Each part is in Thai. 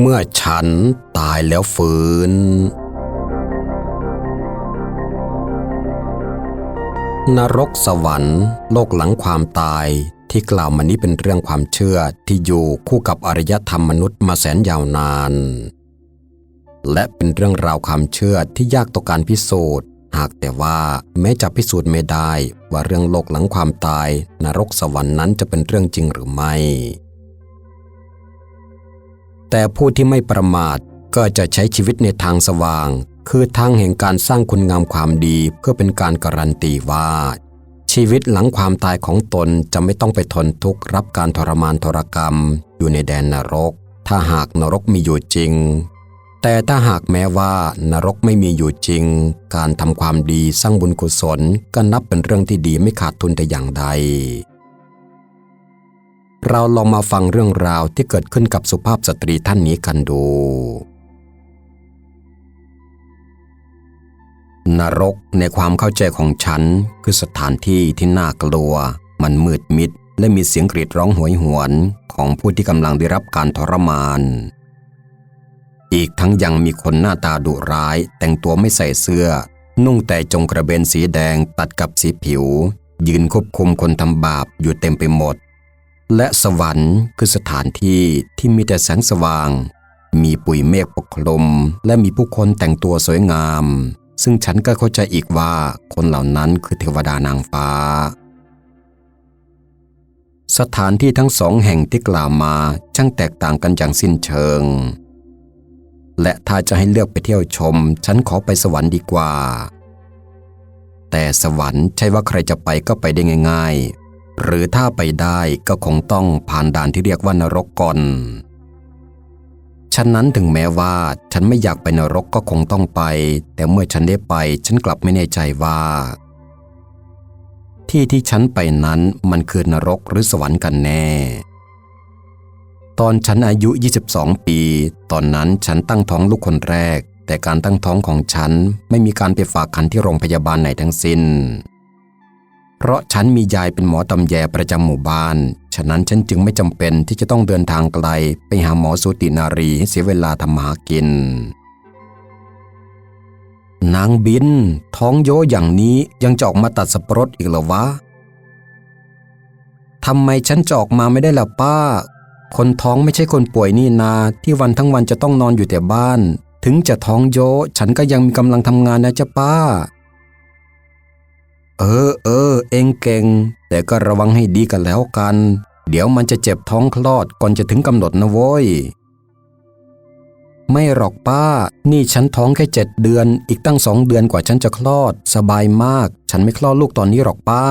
เมื่อฉันตายแล้วฟื้น นรกสวรรค์ โลกหลังความตายที่กล่าวมานี้เป็นเรื่องความเชื่อที่อยู่คู่กับอารยธรรมมนุษย์มาแสนยาวนาน และเป็นเรื่องราวความเชื่อที่ยากต่อการพิสูจน์ หากแต่ว่าแม้จะพิสูจน์ไม่ได้ว่าเรื่องโลกหลังความตาย นรกสวรรค์นั้นจะเป็นเรื่องจริงหรือไม่ แต่ผู้ที่ไม่ประมาทก็จะใช้ชีวิตในทางสว่าง คือทางแห่งการสร้างคุณงามความดีเพื่อเป็นการการันตีว่า ชีวิตหลังความตายของตนจะไม่ต้องไปทนทุกข์รับการทรมานทรกรรม อยู่ในแดนนรก ถ้าหากนรกมีอยู่จริง แต่ถ้าหากแม้ว่านรกไม่มีอยู่จริง การทำความดีสร้างบุญกุศลก็นับเป็นเรื่องที่ดีไม่ขาดทุนแต่อย่างใด เราลองมาฟังเรื่องราวที่เกิดขึ้นกับสุภาพสตรีท่านนี้กันดู นรกในความเข้าใจของฉัน คือสถานที่ที่น่ากลัว มันมืดมิด และมีเสียงกรีดร้องโหยหวนของผู้ที่กำลังได้รับการทรมาน อีกทั้งยังมีคนหน้าตาดุร้าย แต่งตัวไม่ใส่เสื้อ นุ่งแต่จงกระเบนสีแดงตัดกับสีผิว ยืนควบคุมคนทำบาปอยู่เต็มไปหมด และสวรรค์คือสถานที่ที่มีแต่แสงสว่าง มีปุยเมฆปกคลุม และมีผู้คนแต่งตัวสวยงาม ซึ่งฉันก็เข้าใจอีกว่าคนเหล่านั้นคือเทวดานางฟ้า สถานที่ทั้งสองแห่งที่กล่าวมาช่างแตกต่างกันอย่างสิ้นเชิง และถ้าจะให้เลือกไปเที่ยวชม ฉันขอไปสวรรค์ดีกว่า แต่สวรรค์ใช่ว่าใครจะไปก็ไปได้ง่ายๆ หรือถ้าไปได้ก็คงต้องผ่านด่านที่เรียกว่านรกก่อนฉะนั้นถึงแม้ว่าฉันไม่อยากไปนรกก็คงต้องไป แต่เมื่อฉันได้ไป ฉันกลับไม่แน่ใจว่า ที่ที่ฉันไปนั้นมันคือนรกหรือสวรรค์กันแน่ ตอนฉันอายุ 22 ปี ตอนนั้นฉันตั้งท้องลูกคนแรก แต่การตั้งท้องของฉันไม่มีการไปฝากคันที่โรงพยาบาลไหนทั้งสิ้น เพราะฉันมียายเป็นหมอตำแยประจำหมู่บ้าน ฉะนั้นฉันจึงไม่จำเป็นที่จะต้องเดินทางไกล ไปหาหมอสูตินารีให้เสียเวลาทำมหากิน นางบิน ท้องโยอย่างนี้ยังจะออกมาตัดสับปะรดอีกเหรอวะทำไมฉันจะออกมาไม่ได้ล่ะป้า คนท้องไม่ใช่คนป่วยนี่นา ที่วันทั้งวันจะต้องนอนอยู่แต่บ้าน ถึงจะท้องโยฉันก็ยังมีกำลังทำงานนะจ๊ะป้า เออเออ เองเก่ง แต่ก็ระวังให้ดีกันแล้วกัน เดี๋ยวมันจะเจ็บท้องคลอดก่อนจะถึงกำหนดนะโว้ย ไม่หรอกป้า นี่ฉันท้องแค่เจ็ดเดือน อีกตั้งสองเดือนกว่าฉันจะคลอด สบายมาก ฉันไม่คลอดลูกตอนนี้หรอกป้า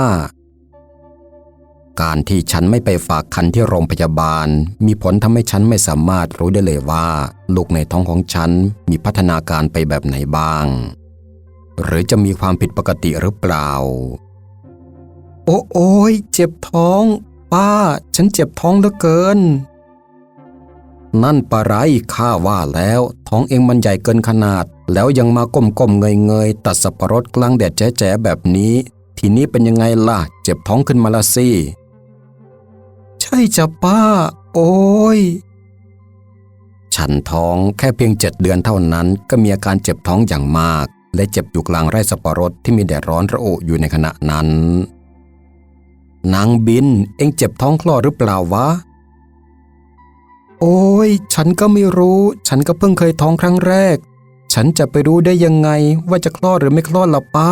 การที่ฉันไม่ไปฝากคันที่โรงพยาบาล มีผลทำให้ฉันไม่สามารถรู้ได้เลยว่า ลูกในท้องของฉันมีพัฒนาการไปแบบไหนบ้าง หรือจะมีความผิดปกติหรือเปล่า โอ้โอยเจ็บท้อง ป้า ฉันเจ็บท้องเหลือเกิน นั่นปะไรข้าว่าแล้ว ท้องเองมันใหญ่เกินขนาด แล้วยังมาก้มๆเงยๆตัดสับปะรดกลางแดดแจ๋ๆแบบนี้ ทีนี้เป็นยังไงล่ะ เจ็บท้องขึ้นมาละสิใช่จ้ะป้า โอ้ยฉันท้องแค่เพียงเจ็ดเดือนเท่านั้นก็มีอาการเจ็บท้องอย่างมาก และเจ็บอยู่กลางไร่สับปะรดที่มีแดดร้อนระอุอยู่ในขณะนั้น นางบินเอ็งเจ็บท้องคลอดหรือเปล่าวะ โอ้ย ฉันก็ไม่รู้ ฉันก็เพิ่งเคยท้องครั้งแรก ฉันจะไปรู้ได้ยังไงว่าจะคลอดหรือไม่คลอดล่ะป้า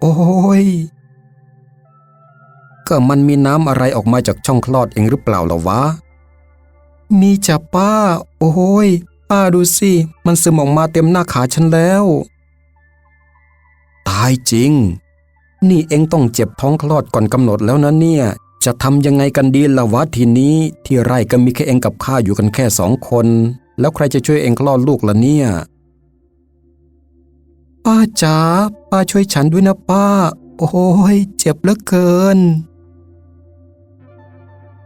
โอ้ย ก็มันมีน้ำอะไรออกมาจากช่องคลอดเองหรือเปล่าล่ะวะมีจ้ะป้า โอ้ย ป้าดูสิ มันซึมออกมาเต็มหน้าขาฉันแล้ว ตายจริง นี่เองต้องเจ็บท้องคลอดก่อนกำหนดแล้วนะเนี่ย จะทำยังไงกันดีละวะทีนี้ ที่ไร่ก็มีแค่เองกับข้าอยู่กันแค่สองคน แล้วใครจะช่วยเองคลอดลูกละเนี่ย ป้าจ๋าป้าช่วยฉันด้วยนะป้า โอ้ยเจ็บเหลือเกิน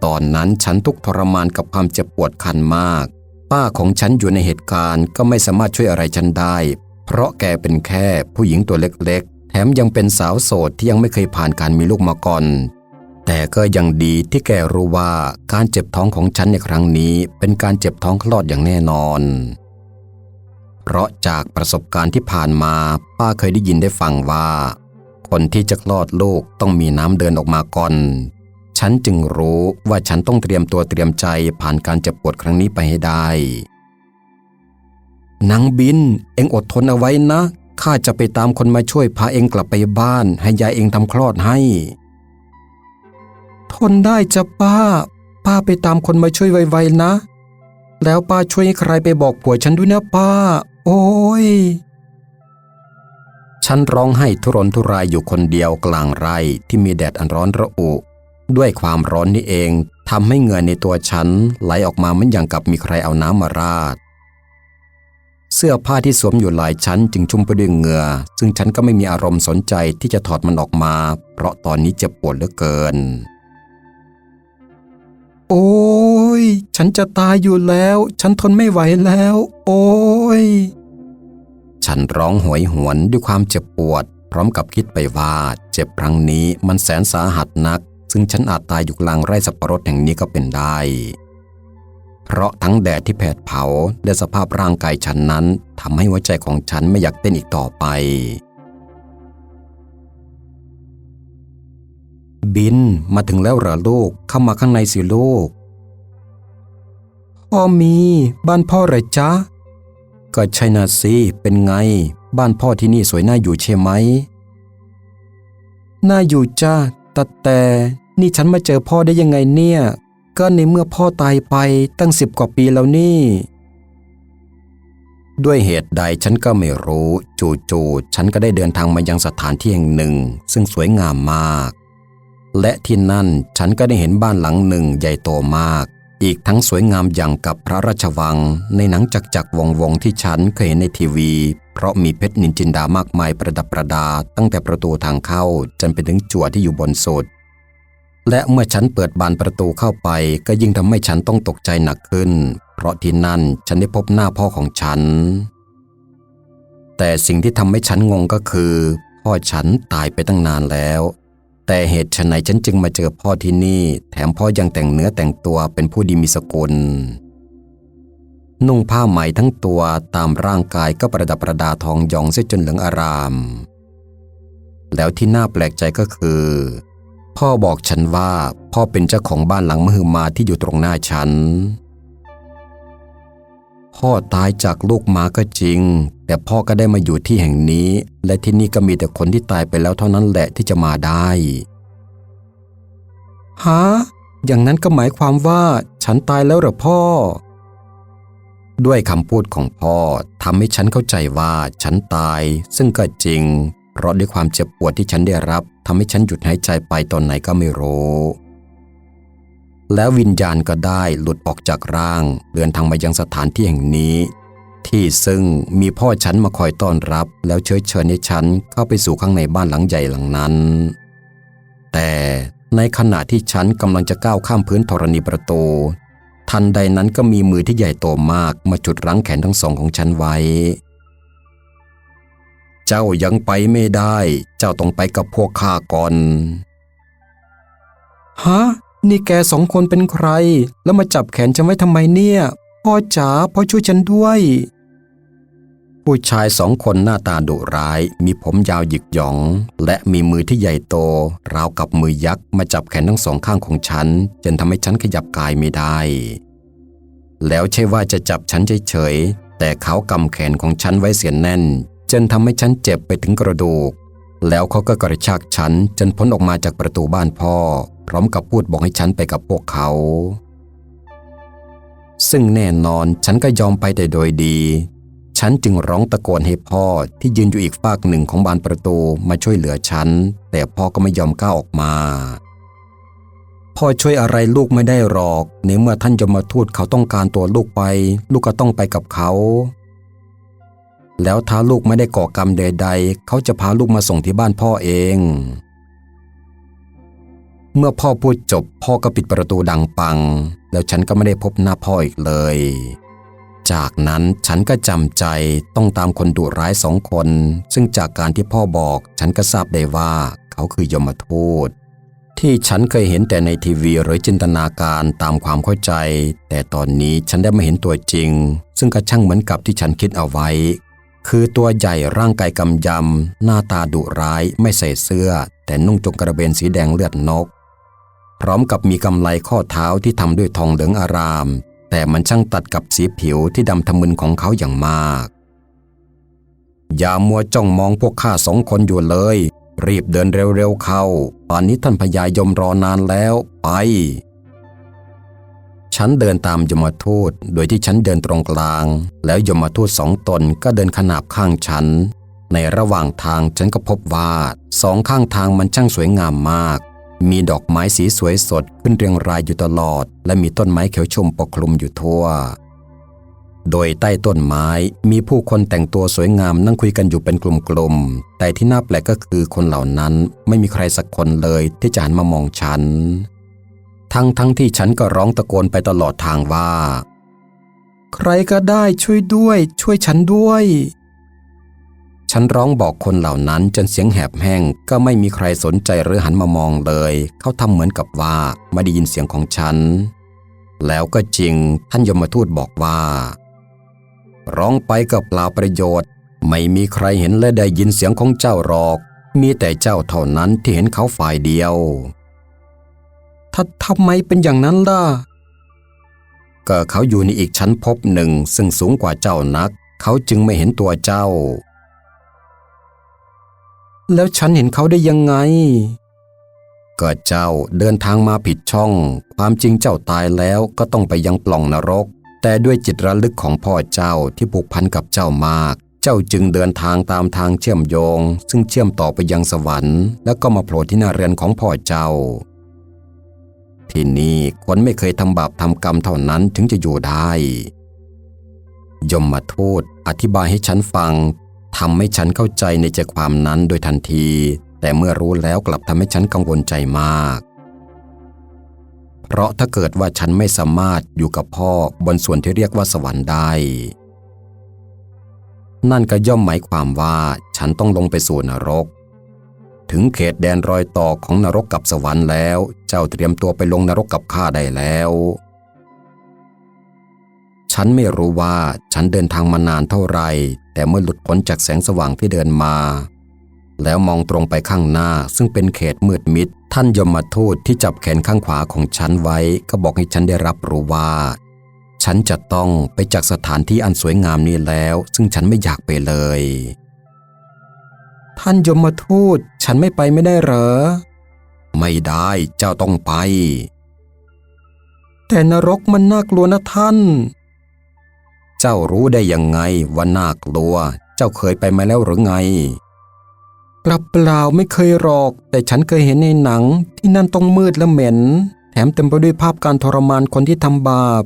ตอนนั้นฉันทุกทรมานกับความเจ็บปวดคันมาก ป้าของฉันอยู่ในเหตุการณ์ก็ไม่สามารถช่วยอะไรฉันได้ เพราะแกเป็นแค่ผู้หญิงตัวเล็กๆ แถมยังเป็นสาวโสดที่ยังไม่เคยผ่านการมีลูกมาก่อน แต่ก็ยังดีที่แกรู้ว่าการเจ็บท้องของฉันในครั้งนี้เป็นการเจ็บท้องคลอดอย่างแน่นอน เพราะจากประสบการณ์ที่ผ่านมาป้าเคยได้ยินได้ฟังว่า คนที่จะคลอดลูกต้องมีน้ำเดินออกมาก่อนฉันจึงรู้ว่าฉันต้องเตรียมตัวเตรียมใจผ่านการเจ็บปวดครั้งนี้ไปให้ได้ นางบิน เอ็งอดทนเอาไว้นะข้าจะไปตามคนมาช่วยพาเอ็งกลับไปบ้าน ให้ยายเอ็งทำคลอดให้ ทนได้จ้ะป้า ป้าไปตามคนมาช่วยไวๆนะ แล้วป้าช่วยให้ใครไปบอกผัวฉันด้วยนะป้า โอ้ยฉันร้องไห้ทุรนทุรายอยู่คนเดียวกลางไร่ที่มีแดดอันร้อนระอุ ด้วยความร้อนนี่เองทำให้เหงื่อในตัวฉันไหลออกมาเหมือนอย่างกับมีใครเอาน้ำมาราด เสื้อผ้าที่สวมอยู่หลายชั้นจึงชุ่มไปด้วยเหงื่อ ซึ่งฉันก็ไม่มีอารมณ์สนใจที่จะถอดมันออกมา เพราะตอนนี้เจ็บปวดเหลือเกิน โอ้ย ฉันจะตายอยู่แล้ว ฉันทนไม่ไหวแล้ว โอ้ย ฉันร้องโหวยหวนด้วยความเจ็บปวด พร้อมกับคิดไปว่า เจ็บครั้งนี้มันแสนสาหัสนัก ซึ่งฉันอาจตายอยู่กลางไร่สับปะรดแห่งนี้ก็เป็นได้ เพราะทั้งแดดที่แผดเผาและสภาพร่างกายฉันนั้นทำให้หัวใจของฉันไม่อยากเต้นอีกต่อไป บินมาถึงแล้วเหรอลูกเข้ามาข้างในสิลูกพ่อมีบ้านพ่อหรอจ๊ะก็ใช่นะสิเป็นไง บ้านพ่อที่นี่สวยน่าอยู่ใช่ไหมน่าอยู่จ้าแต่แต่นี่ฉันมาเจอพ่อได้ยังไงเนี่ย ก็ในเมื่อพ่อตายไปตั้งสิบกว่าปีแล้วนี่ ด้วยเหตุใดฉันก็ไม่รู้ จู่ๆฉันก็ได้เดินทางมายังสถานที่แห่งหนึ่ง ซึ่งสวยงามมาก และที่นั่นฉันก็ได้เห็นบ้านหลังหนึ่งใหญ่โตมาก อีกทั้งสวยงามอย่างกับพระราชวัง ในหนังจักจักรวงวงที่ฉันเคยเห็นในทีวี เพราะมีเพชรนินจินดามากมายประดับประดา ตั้งแต่ประตูทางเข้าจนไปถึงจั่วที่อยู่บนสุด และเมื่อฉันเปิดบานประตูเข้าไป ก็ยิ่งทำให้ฉันต้องตกใจหนักขึ้น เพราะที่นั่นฉันได้พบหน้าพ่อของฉัน แต่สิ่งที่ทำให้ฉันงงก็คือ พ่อฉันตายไปตั้งนานแล้ว แต่เหตุไฉนฉันจึงมาเจอพ่อที่นี่ แถมพ่อยังแต่งเนื้อแต่งตัวเป็นผู้ดีมีสกุล นุ่งผ้าไหมทั้งตัวตามร่างกายก็ประดับประดาทองหยองเสียจนเหลืองอาราม แล้วที่น่าแปลกใจก็คือ พ่อบอกฉันว่าพ่อเป็นเจ้าของบ้านหลังมหึมาที่อยู่ตรงหน้าฉัน พ่อตายจากลูกหมาก็จริง แต่พ่อก็ได้มาอยู่ที่แห่งนี้ และที่นี่ก็มีแต่คนที่ตายไปแล้วเท่านั้นแหละที่จะมาได้ฮะอย่างนั้นก็หมายความว่าฉันตายแล้วหรอพ่อ ด้วยคำพูดของพ่อทำให้ฉันเข้าใจว่าฉันตาย ซึ่งก็จริง เพราะด้วยความเจ็บปวดที่ฉันได้รับ ทำให้ฉันหยุดหายใจไปตอนไหนก็ไม่รู้ แล้ววิญญาณก็ได้หลุดออกจากร่าง เดินทางมายังสถานที่แห่งนี้ ที่ซึ่งมีพ่อฉันมาคอยต้อนรับ แล้วเชิญเชิญให้ฉันเข้าไปสู่ข้างในบ้านหลังใหญ่หลังนั้น แต่ในขณะที่ฉันกำลังจะก้าวข้ามพื้นธรณีประตู ทันใดนั้นก็มีมือที่ใหญ่โตมากมาจุดรั้งแขนทั้งสองของฉันไว้ เจ้ายังไปไม่ได้ เจ้าต้องไปกับพวกข้าก่อน ฮะ นี่แกสองคนเป็นใคร แล้วมาจับแขนฉันไว้ทำไมเนี่ย พ่อจ๋าพ่อช่วยฉันด้วย ผู้ชายสองคนหน้าตาดุร้าย มีผมยาวหยิกหยอง และมีมือที่ใหญ่โต ราวกับมือยักษ์มาจับแขนทั้งสองข้างของฉัน จนทำให้ฉันขยับกายไม่ได้ แล้วใช่ว่าจะจับฉันเฉยๆแต่เขากำแขนของฉันไว้เสียแน่น จนทำให้ฉันเจ็บไปถึงกระดูก แล้วเขาก็กระชากฉันจนพ้นออกมาจากประตูบ้านพ่อ พร้อมกับพูดบอกให้ฉันไปกับพวกเขา ซึ่งแน่นอนฉันก็ยอมไปแต่โดยดี ฉันจึงร้องตะโกนให้พ่อที่ยืนอยู่อีกฝากหนึ่งของบานประตูมาช่วยเหลือฉัน แต่พ่อก็ไม่ยอมก้าวออกมาพ่อช่วยอะไรลูกไม่ได้หรอก ในเมื่อท่านจะมาทูตเขาต้องการตัวลูกไป ลูกก็ต้องไปกับเขา แล้วถ้าลูกไม่ได้ก่อกรรมใด ๆ เขาจะพาลูกมาส่งที่บ้านพ่อเอง เมื่อพ่อพูดจบพ่อก็ปิดประตูดังปัง แล้วฉันก็ไม่ได้พบหน้าพ่ออีกเลย จากนั้นฉันก็จำใจต้องตามคนดุร้ายสองคน ซึ่งจากการที่พ่อบอกฉันก็ทราบได้ว่าเขาคือยมทูตที่ฉันเคยเห็นแต่ในทีวีหรือจินตนาการตามความเข้าใจ แต่ตอนนี้ฉันได้มาเห็นตัวจริง ซึ่งก็ช่างเหมือนกับที่ฉันคิดเอาไว้ คือตัวใหญ่ร่างกายกำยำ หน้าตาดุร้ายไม่ใส่เสื้อ แต่นุ่งจงกระเบนสีแดงเลือดนก พร้อมกับมีกำไลข้อเท้าที่ทำด้วยทองเหลืองอาราม แต่มันช่างตัดกับสีผิวที่ดำทะมึนของเขาอย่างมาก อย่ามัวจ้องมองพวกข้าสองคนอยู่เลย รีบเดินเร็วๆเข้าป่านนี้ท่านพญายมรอนานแล้วไป ฉันเดินตามยมทูตโดยที่ฉันเดินตรงกลาง แล้วยมทูตสองตนก็เดินขนาบข้างฉัน ในระหว่างทางฉันก็พบว่าสองข้างทางมันช่างสวยงามมาก มีดอกไม้สีสวยสดขึ้นเรียงรายอยู่ตลอด และมีต้นไม้เขียวชมปกคลุมอยู่ทั่ว โดยใต้ต้นไม้มีผู้คนแต่งตัวสวยงามนั่งคุยกันอยู่เป็นกลุ่มๆแต่ที่น่าแปลกก็คือคนเหล่านั้นไม่มีใครสักคนเลยที่จะหันมามองฉัน ทั้งทั้งที่ฉันก็ร้องตะโกนไปตลอดทางว่า ใครก็ได้ช่วยด้วย ช่วยฉันด้วย ฉันร้องบอกคนเหล่านั้นจนเสียงแหบแห้งก็ไม่มีใครสนใจหรือหันมามองเลย เขาทำเหมือนกับว่าไม่ได้ยินเสียงของฉัน แล้วก็จริงท่านยมทูตบอกว่า ร้องไปก็เปล่าประโยชน์ ไม่มีใครเห็นและได้ยินเสียงของเจ้าหรอก มีแต่เจ้าเท่านั้นที่เห็นเขาฝ่ายเดียว ถ้าทำไมเป็นอย่างนั้นล่ะ ก็เขาอยู่ในอีกชั้นภพหนึ่งซึ่งสูงกว่าเจ้านัก เขาจึงไม่เห็นตัวเจ้า แล้วฉันเห็นเขาได้ยังไง ก็เจ้าเดินทางมาผิดช่อง ความจริงเจ้าตายแล้วก็ต้องไปยังปล่องนรก แต่ด้วยจิตระลึกของพ่อเจ้าที่ผูกพันกับเจ้ามากเจ้าจึงเดินทางตามทางเชื่อมโยง ซึ่งเชื่อมต่อไปยังสวรรค์ แล้วก็มาโผล่ที่หน้าเรือนของพ่อเจ้าที่นี่ คนไม่เคยทำบาปทำกรรมเท่านั้นถึงจะอยู่ได้ ยมมาโทูตอธิบายให้ฉันฟังทำให้ฉันเข้าใจในใจความนั้นโดยทันที แต่เมื่อรู้แล้วกลับทำให้ฉันกังวลใจมาก เพราะถ้าเกิดว่าฉันไม่สามารถอยู่กับพ่อบนส่วนที่เรียกว่าสวรรค์ได้ นั่นก็ย่อมหมายความว่าฉันต้องลงไปสู่นรก ถึงเขตแดนรอยต่อของนรกกับสวรรค์แล้ว เจ้าเตรียมตัวไปลงนรกกับข้าได้แล้ว ฉันไม่รู้ว่าฉันเดินทางมานานเท่าไร แต่เมื่อหลุดพ้นจากแสงสว่างที่เดินมา แล้วมองตรงไปข้างหน้าซึ่งเป็นเขตมืดมิด ท่านยมทูตที่จับแขนข้างขวาของฉันไว้ ก็บอกให้ฉันได้รับรู้ว่า ฉันจะต้องไปจากสถานที่อันสวยงามนี้แล้ว ซึ่งฉันไม่อยากไปเลย ท่านยมทูตฉันไม่ไปไม่ได้เหรอ ไม่ได้เจ้าต้องไป แต่นรกมันน่ากลัวนะท่าน เจ้ารู้ได้ยังไงว่าน่ากลัว เจ้าเคยไปมาแล้วหรือไงเปล่าเปล่าไม่เคยหรอก แต่ฉันเคยเห็นในหนังที่นั่นต้องมืดและเหม็น แถมเต็มไปด้วยภาพการทรมานคนที่ทำบาป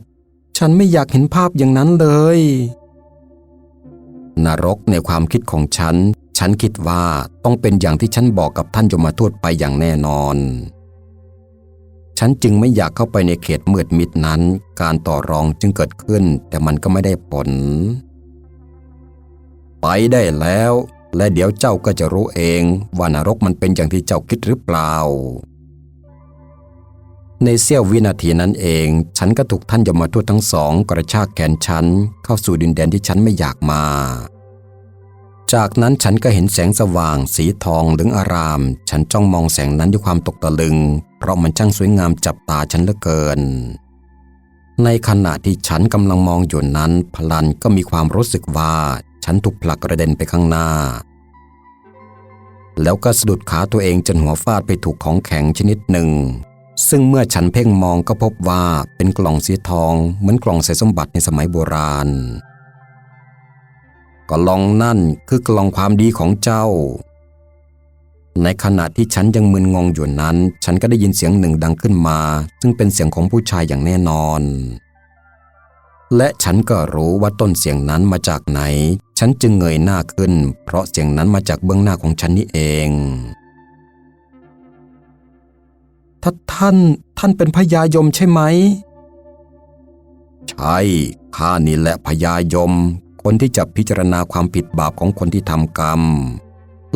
ฉันไม่อยากเห็นภาพอย่างนั้นเลย นรกในความคิดของฉัน ฉันคิดว่าต้องเป็นอย่างที่ฉันบอกกับท่านยมทูตไปอย่างแน่นอน ฉันจึงไม่อยากเข้าไปในเขตมืดมิดนั้น การต่อรองจึงเกิดขึ้น แต่มันก็ไม่ได้ผล ไปได้แล้ว และเดี๋ยวเจ้าก็จะรู้เองว่านรกมันเป็นอย่างที่เจ้าคิดหรือเปล่า ในเสี้ยววินาทีนั้นเอง ฉันก็ถูกท่านยมทูตทั้งสองกระชากแขนฉันเข้าสู่ดินแดนที่ฉันไม่อยากมา จากนั้นฉันก็เห็นแสงสว่าง สีทองเหลืองอาราม ฉันจ้องมองแสงนั้นด้วยความตกตะลึง เพราะมันช่างสวยงามจับตาฉันเหลือเกิน ในขณะที่ฉันกำลังมองอยู่นั้น พลันก็มีความรู้สึกว่า ฉันถูกผลักกระเด็นไปข้างหน้า แล้วก็สะดุดขาตัวเองจนหัวฟาดไปถูกของแข็งชนิดหนึ่ง ซึ่งเมื่อฉันเพ่งมองก็พบว่าเป็นกล่องสีทองเหมือนกล่องใส่สมบัติในสมัยโบราณ กลองนั่นคือกลองความดีของเจ้า ในขณะที่ฉันยังมึนงงอยู่นั้น ฉันก็ได้ยินเสียงหนึ่งดังขึ้นมา ซึ่งเป็นเสียงของผู้ชายอย่างแน่นอน และฉันก็รู้ว่าต้นเสียงนั้นมาจากไหน ฉันจึงเงยหน้าขึ้น เพราะเสียงนั้นมาจากเบื้องหน้าของฉันนี่เองถ้าท่านท่านเป็นพญายมใช่ไหมใช่ข้านี่แหละพญายม คนที่จะพิจารณาความผิดบาปของคนที่ทำกรรม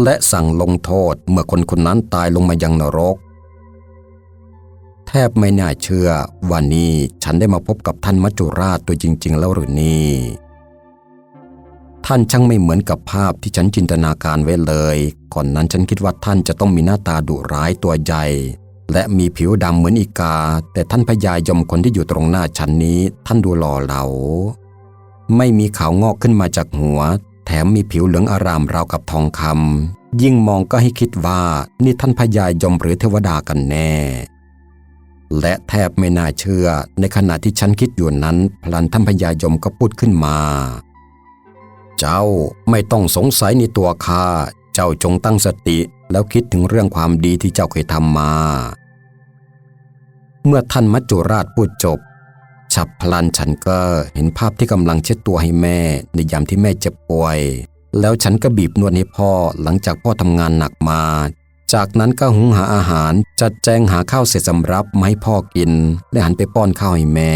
และสั่งลงโทษเมื่อคนคนนั้นตายลงมายังนรก แทบไม่น่าเชื่อว่านี่ฉันได้มาพบกับท่านมัจจุราชตัวจริง ๆ แล้วหรือนี่ท่านช่างไม่เหมือนกับภาพที่ฉันจินตนาการไว้เลย ก่อนนั้นฉันคิดว่าท่านจะต้องมีหน้าตาดุร้ายตัวใหญ่ และมีผิวดำเหมือนอีกา แต่ท่านพญายมคนที่อยู่ตรงหน้าฉันนี้ ท่านดูหล่อเหลา ไม่มีขาวงอกขึ้นมาจากหัว แถมมีผิวเหลืองอารามราวกับทองคำยิ่งมองก็ให้คิดว่านี่ท่านพญายมหรือเทวดากันแน่ และแทบไม่น่าเชื่อในขณะที่ฉันคิดอยู่นั้น พลันท่านพญายมก็พูดขึ้นมา เจ้าไม่ต้องสงสัยในตัวข้าเจ้าจงตั้งสติแล้วคิดถึงเรื่องความดีที่เจ้าเคยทำมา เมื่อท่านมัจจุราชพูดจบ ฉับพลันฉันก็เห็นภาพที่กำลังเช็ดตัวให้แม่ ในยามที่แม่เจ็บป่วย แล้วฉันก็บีบนวดให้พ่อหลังจากพ่อทำงานหนักมา จากนั้นก็หุงหาอาหารจัดแจงหาข้าวเสร็จสำรับมาให้พ่อกิน และหันไปป้อนข้าวให้แม่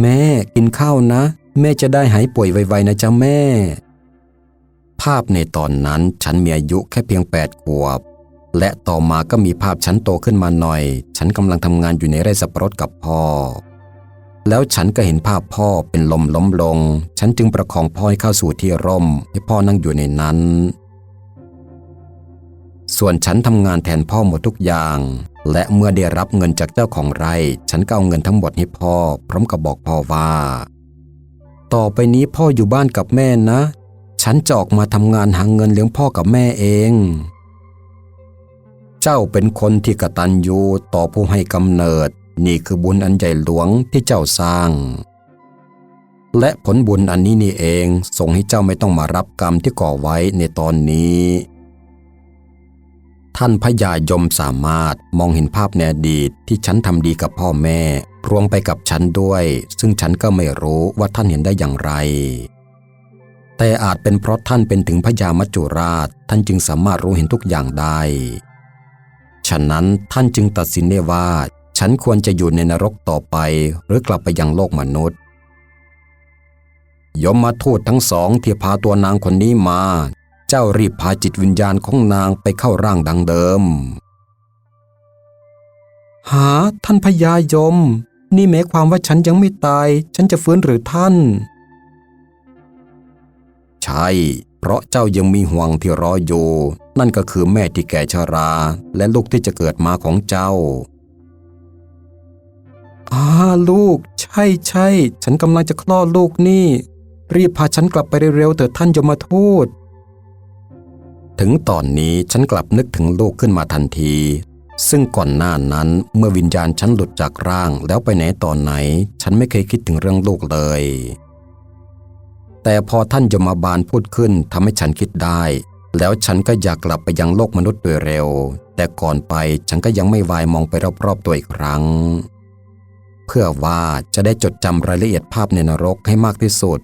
แม่กินข้าวนะ แม่จะได้หายป่วยไวๆนะจ๊ะแม่ ภาพในตอนนั้นฉันมีอายุแค่เพียงแปดขวบ และต่อมาก็มีภาพฉันโตขึ้นมาหน่อย ฉันกำลังทำงานอยู่ในไร่สับปะรดกับพ่อ แล้วฉันก็เห็นภาพพ่อเป็นลมล้มลง ฉันจึงประคองพ่อให้เข้าสู่ที่ร่ม ให้พ่อนั่งอยู่ในนั้น ส่วนฉันทำงานแทนพ่อหมดทุกอย่าง และเมื่อได้รับเงินจากเจ้าของไร่ ฉันก็เอาเงินทั้งหมดให้พ่อ พร้อมกับบอกพ่อว่า ต่อไปนี้พ่ออยู่บ้านกับแม่นะ ฉันจะออกมาทำงานหาเงินเลี้ยงพ่อกับแม่เอง เจ้าเป็นคนที่กตัญญูต่อผู้ให้กำเนิด นี่คือบุญอันใหญ่หลวงที่เจ้าสร้าง และผลบุญอันนี้นี่เองส่งให้เจ้าไม่ต้องมารับกรรมที่ก่อไว้ในตอนนี้ ท่านพญายมสามารถมองเห็นภาพในอดีตที่ฉันทำดีกับพ่อแม่ รวมไปกับฉันด้วย ซึ่งฉันก็ไม่รู้ว่าท่านเห็นได้อย่างไรแต่อาจเป็นเพราะท่านเป็นถึงพญามัจจุราช ท่านจึงสามารถรู้เห็นทุกอย่างได้ ฉะนั้นท่านจึงตัดสินได้ว่า ฉันควรจะอยู่ในนรกต่อไป หรือกลับไปยังโลกมนุษย์ ยมมาทูตทั้งสองที่พาตัวนางคนนี้มา เจ้ารีบพาจิตวิญญาณของนางไปเข้าร่างดังเดิม หาท่านพญายม นี่หมายความว่าฉันยังไม่ตาย ฉันจะฟื้นหรือท่าน ใช่ เพราะเจ้ายังมีห่วงที่รออยู่ นั่นก็คือแม่ที่แก่ชรา และลูกที่จะเกิดมาของเจ้าอาลูก ใช่ใช่ ฉันกำลังจะคลอดลูกนี่ รีบพาฉันกลับไปเร็วๆเถิดท่านยมทูต ถึงตอนนี้ฉันกลับนึกถึงลูกขึ้นมาทันที ซึ่งก่อนหน้านั้นเมื่อวิญญาณฉันหลุดจากร่างแล้วไปไหนตอนไหน ฉันไม่เคยคิดถึงเรื่องลูกเลย แต่พอท่านยมบาลพูดขึ้นทำให้ฉันคิดได้ แล้วฉันก็อยากกลับไปยังโลกมนุษย์โดยเร็ว แต่ก่อนไปฉันก็ยังไม่วายมองไปรอบๆตัวอีกครั้ง เพื่อว่าจะได้จดจำรายละเอียดภาพในนรกให้มากที่สุด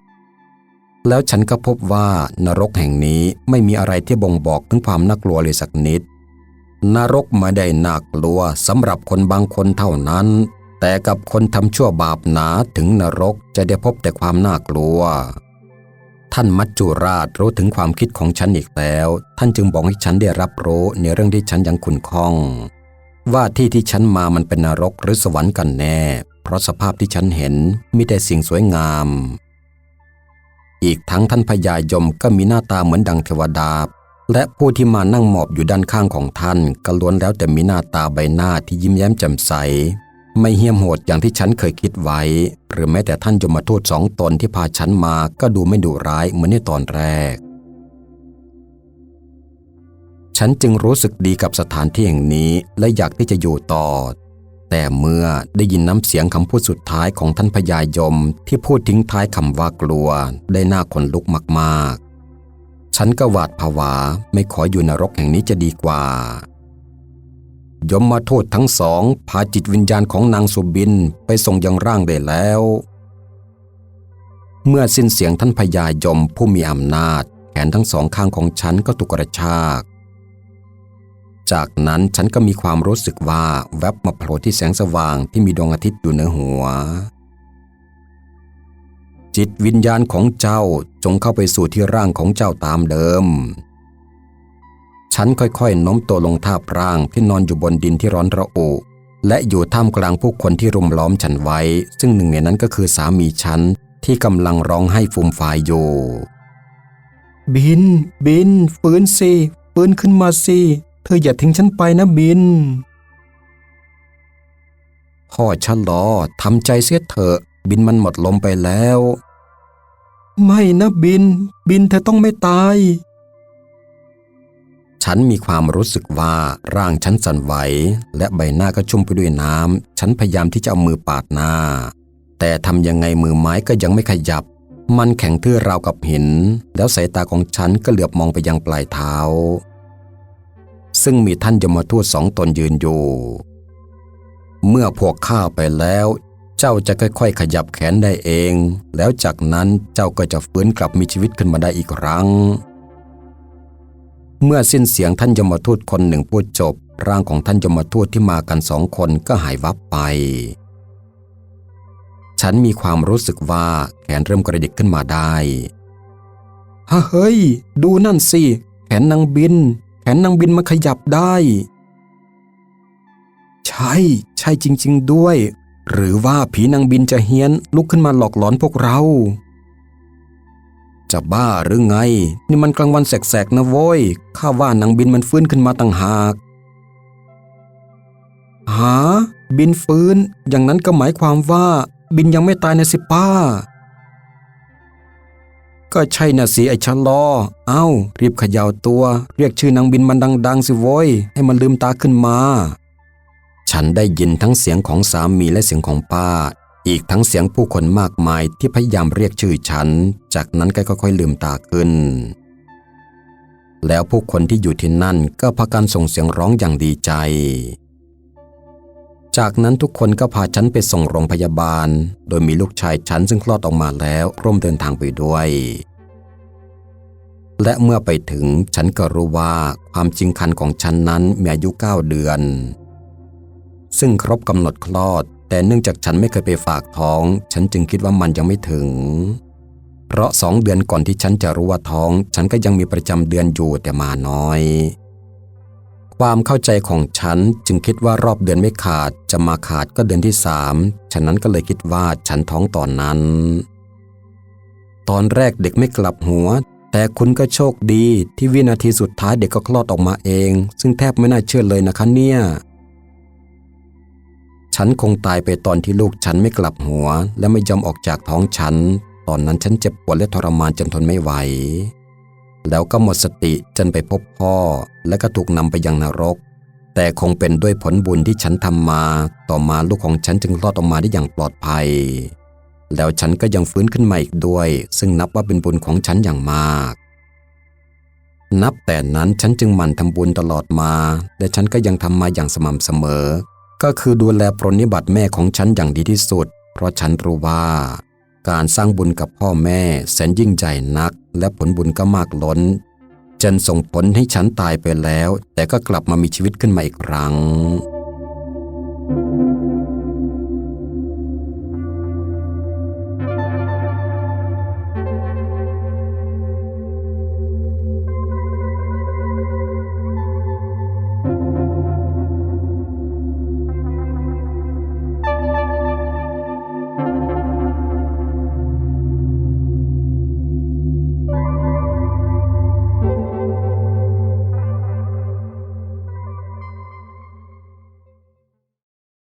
แล้วฉันก็พบว่านรกแห่งนี้ไม่มีอะไรที่บ่งบอกถึงความน่ากลัวเลยสักนิด นรกไม่ได้น่ากลัวสำหรับคนบางคนเท่านั้น แต่กับคนทำชั่วบาปหนาถึงนรกจะได้พบแต่ความน่ากลัว ท่านมัจจุราชรู้ถึงความคิดของฉันอีกแล้ว ท่านจึงบอกให้ฉันได้รับรู้ในเรื่องที่ฉันยังขุนข้อง ว่าที่ที่ฉันมามันเป็นนรกหรือสวรรค์กันแน่ เพราะสภาพที่ฉันเห็นมีแต่สิ่งสวยงาม อีกทั้งท่านพญายมก็มีหน้าตาเหมือนดังเทวดา และผู้ที่มานั่งหมอบอยู่ด้านข้างของท่านก็ล้วนแล้วแต่มีหน้าตาใบหน้าที่ยิ้มแย้มแจ่มใส ไม่เหี้ยมโหดอย่างที่ฉันเคยคิดไว้ หรือแม้แต่ท่านยมทูตสองตนที่พาฉันมาก็ดูไม่ดุร้ายเหมือนในตอนแรก ฉันจึงรู้สึกดีกับสถานที่แห่งนี้และอยากที่จะอยู่ต่อ แต่เมื่อได้ยินน้ำเสียงคำพูดสุดท้ายของท่านพญายมที่พูดทิ้งท้ายคำว่ากลัว ได้น่าขนลุกมากๆ ฉันก็หวาดผวาไม่ขออยู่นรกแห่งนี้จะดีกว่า ยมมาโทษทั้งสองพาจิตวิญญาณของนางสุบินไปส่งยังร่างได้แล้ว เมื่อสิ้นเสียงท่านพญายมผู้มีอำนาจ แขนทั้งสองข้างของฉันก็ถูกกระชาก จากนั้นฉันก็มีความรู้สึกว่าแวบมาโผล่ที่แสงสว่างที่มีดวงอาทิตย์อยู่เหนือหัว จิตวิญญาณของเจ้าจงเข้าไปสู่ที่ร่างของเจ้าตามเดิม ฉันค่อยๆโน้มตัวลงท่าบร่างที่นอนอยู่บนดินที่ร้อนระอุ และอยู่ท่ามกลางผู้คนที่รุมล้อมฉันไว้ ซึ่งหนึ่งในนั้นก็คือสามีฉันที่กำลังร้องไห้ฟูมฟายอยู่ บิน บิน ฟื้นสิ ฟื้นขึ้นมาสิ เธออย่าทิ้งฉันไปนะบิน พ่อชะลอทำใจเสียเถอะ บินมันหมดลมไปแล้ว ไม่นะบิน บินเธอต้องไม่ตาย ฉันมีความรู้สึกว่าร่างฉันสั่นไหว และใบหน้าก็ชุ่มไปด้วยน้ำ ฉันพยายามที่จะเอามือปาดหน้า แต่ทำยังไงมือไม้ก็ยังไม่ขยับ มันแข็งทื่อราวกับหิน แล้วสายตาของฉันก็เหลือบมองไปยังปลายเท้า ซึ่งมีท่านยมทูตสองตนยืนอยู่ เมื่อพวกข้าไปแล้ว เจ้าจะค่อยๆ ขยับแขนได้เอง แล้วจากนั้นเจ้าก็จะฟื้นกลับมีชีวิตขึ้นมาได้อีกครั้ง เมื่อสิ้นเสียงท่านยมทูตคนหนึ่งพูดจบ ร่างของท่านยมทูตที่มากันสองคนก็หายวับไป ฉันมีความรู้สึกว่าแขนเริ่มกระดิกขึ้นมาได้ฮะเฮ้ย ดูนั่นสิ แขนนางบิน แขนนางบินมันขยับได้ ใช่ ใช่จริง ๆ ด้วย หรือว่าผีนางบินจะเฮี้ยนลุกขึ้นมาหลอกหลอนพวกเรา จะบ้าหรือไง นี่มันกลางวันแสกๆนะโว้ยข้าว่านางบินมันฟื้นขึ้นมาต่างหากหาบินฟื้น อย่างนั้นก็หมายความว่า บินยังไม่ตายนะสิป้า ก็ใช่นะสิไอ้ชะลอ เอ้า รีบขย่าตัว เรียกชื่อนางบินมันดัง ๆ สิโว้ยให้มันลืมตาขึ้นมา ฉันได้ยินทั้งเสียงของสามีและเสียงของป้า อีกทั้งเสียงผู้คนมากมายที่พยายามเรียกชื่อฉัน จากนั้นก็ค่อยๆลืมตาขึ้น แล้วผู้คนที่อยู่ที่นั่นก็พากันส่งเสียงร้องอย่างดีใจ จากนั้นทุกคนก็พาฉันไปส่งโรงพยาบาล โดยมีลูกชายฉันซึ่งคลอดออกมาแล้วร่วมเดินทางไปด้วย และเมื่อไปถึงฉันก็รู้ว่าความจริงคันของฉันนั้นมีอายุเก้าเดือน ซึ่งครบกำหนดคลอด แต่เนื่องจากฉันไม่เคยไปฝากท้อง ฉันจึงคิดว่ามันยังไม่ถึง เพราะสองเดือนก่อนที่ฉันจะรู้ว่าท้อง ฉันก็ยังมีประจำเดือนอยู่แต่มาน้อย ความเข้าใจของฉันจึงคิดว่ารอบเดือนไม่ขาดจะมาขาดก็เดือนที่สามฉะนั้นก็เลยคิดว่าฉันท้องตอนนั้น ตอนแรกเด็กไม่กลับหัว แต่คุณก็โชคดีที่วินาทีสุดท้ายเด็กก็คลอดออกมาเอง ซึ่งแทบไม่น่าเชื่อเลยนะคะเนี่ย ฉันคงตายไปตอนที่ลูกฉันไม่กลับหัว และไม่ยอมออกจากท้องฉัน ตอนนั้นฉันเจ็บปวดและทรมานจนทนไม่ไหว แล้วก็หมดสติจนไปพบพ่อ และก็ถูกนำไปยังนรก แต่คงเป็นด้วยผลบุญที่ฉันทำมา ต่อมาลูกของฉันจึงคลอดออกมาได้อย่างปลอดภัย แล้วฉันก็ยังฟื้นขึ้นมาอีกด้วย ซึ่งนับว่าเป็นบุญของฉันอย่างมากนับแต่นั้นฉันจึงหมั่นทำบุญตลอดมา และฉันก็ยังทำมาอย่างสม่ำเสมอ ก็คือดูแลปรนิบัติแม่ของฉันอย่างดีที่สุด เพราะฉันรู้ว่า การสร้างบุญกับพ่อแม่แสนยิ่งใหญ่นัก และผลบุญก็มากล้นจนส่งผลให้ฉันตายไปแล้ว แต่ก็กลับมามีชีวิตขึ้นมาอีกครั้ง